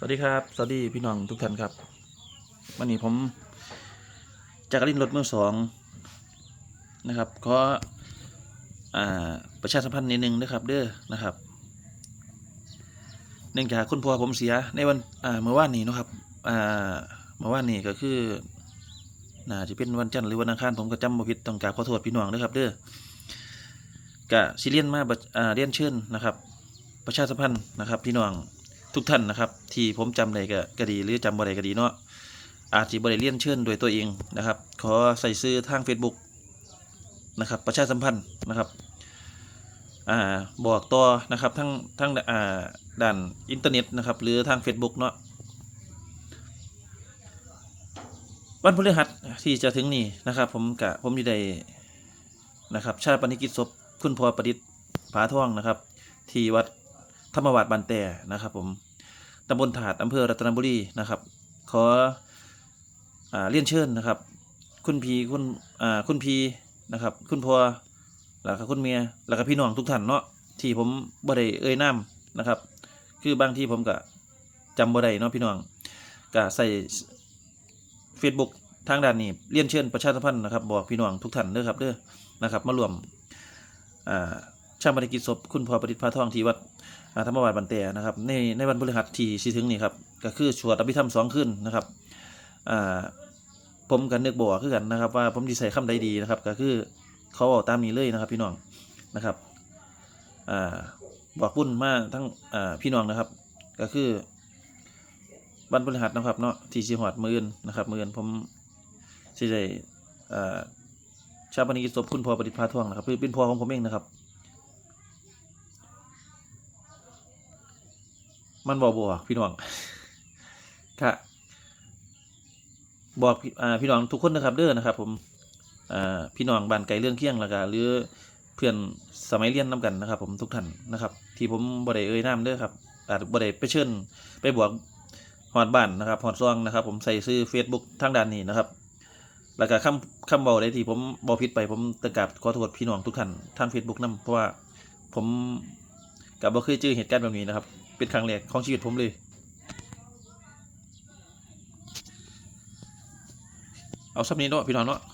สวัสดีครับ สวัสดีพี่น้องทุกท่านครับ วันนี้ผมจากรินรถมือสองนะครับขออ่าประชาสัมพันธ์นิดนึงนะครับเด้อนะครับ เนื่องจากคุณพ่อผมเสียในวันอ่าเมื่อวานนี้นะครับอ่าเมื่อวานนี้ก็คือน่าจะเป็นวันจันทร์หรือวันอังคารผมก็จำบ่ผิดต้องกราบขอโทษพี่น้องนะครับเด้อกะสิเลียนมาอ่าเรียนเชิญนะครับ ประชาสัมพันธ์นะครับพี่น้อง ทุกท่านนะครับ ที่ผมจำได้ก็กดีหรือจำบ่ได้ก็ดีเนาะอาจจะบ่ได้เรียนเชิญโดยตัวเองนะครับ ขอใส่ซื้อทาง Facebook นะครับ ประชาสัมพันธ์นะครับอ่าบอกต่อนะครับทั้งทั้งอ่าด้านอินเทอร์เน็ตนะครับ หรือทาง Facebook เนาะวันพฤหัสที่จะถึงนี้นะครับ ผมกะผมจะได้นะครับ ชาติปนิกิจศพคุณพ่อประดิษฐ์ผาท่องนะครับ ที่วัดธรรมวัดบานแต่นะครับผม ตำบลถาดอำเภอรัตนบุรีนะครับ ขออเรียนเชิญนะครับ คุณพีคุณคุณพีนะครับ คุณพ่อแล้วก็คุณเมียแล้วก็พี่น้องทุกท่านเนาะที่ผมบ่ได้เอ่ยนามนะครับ คือบางที่ผมก็จำบ่ได้เนาะพี่น้องก็ใส่ Facebook ทางด้านนี้เรียนเชิญประชาสัมพันธ์นะครับ บอกพี่น้องทุกท่านเด้อครับเด้อนะครับ มารวมอ่า ชาปนกิจศพคุณพ่อประดิษฐ์พาทองที่วัดธรรมวาดบันเตนะครับในในวันพฤหัสที่สิถึงนี่ครับก็คือสวดอภิธรรมสองคืนนะครับผมกันเนึกบอกคือกันนะครับ ว่าผมดีใส่คำใดดีนะครับ ก็คือเขาเอาตามนี้เลยนะครับ พี่น้องนะครับอบอกบุญมาทั้งพี่น้องนะครับ ก็คือวันพฤหัสนะครับเนาะที่สิหอดมือนนะครับมือนผมสิได้อ่าชาปนกิจศพคุณพ่อประดิษฐ์พาท่วงนะครับคือเป็นพ่อของผมเองนะครับ มันบอกบอกพี่น้องค่ะบอกพี่อ่าพี่น้องทุกคนนะครับเด้อนะครับ ผมอ่าพี่น้องบ้านไกลเรื่องเคียงแล้วก็หรือเพื่อนสมัยเรียนนํกันนะครับ ผมทุกท่านนะครับ ที่ผมบ่ได้เอ่ยนามเด้อครับอาจบ่ได้ไปเชิญไปบอกฮอดบ้านนะครับฮอดซองนะครับ ผมใส่ซื้อ Facebook ทางด้านนี้นะครับ แล้วก็คำคำเบาได้ที่ผมบอผิดไปผมตะกราบขอโทษพี่น้องทุกท่านทาง Facebook นํเพราะว่าผมกับบ่เคยเจอเหตุการณ์แบบนี้นะครับ เป็นครั้งแรกของชีวิตผมเลย เอาสับนี้เนาะพี่น้องเนาะ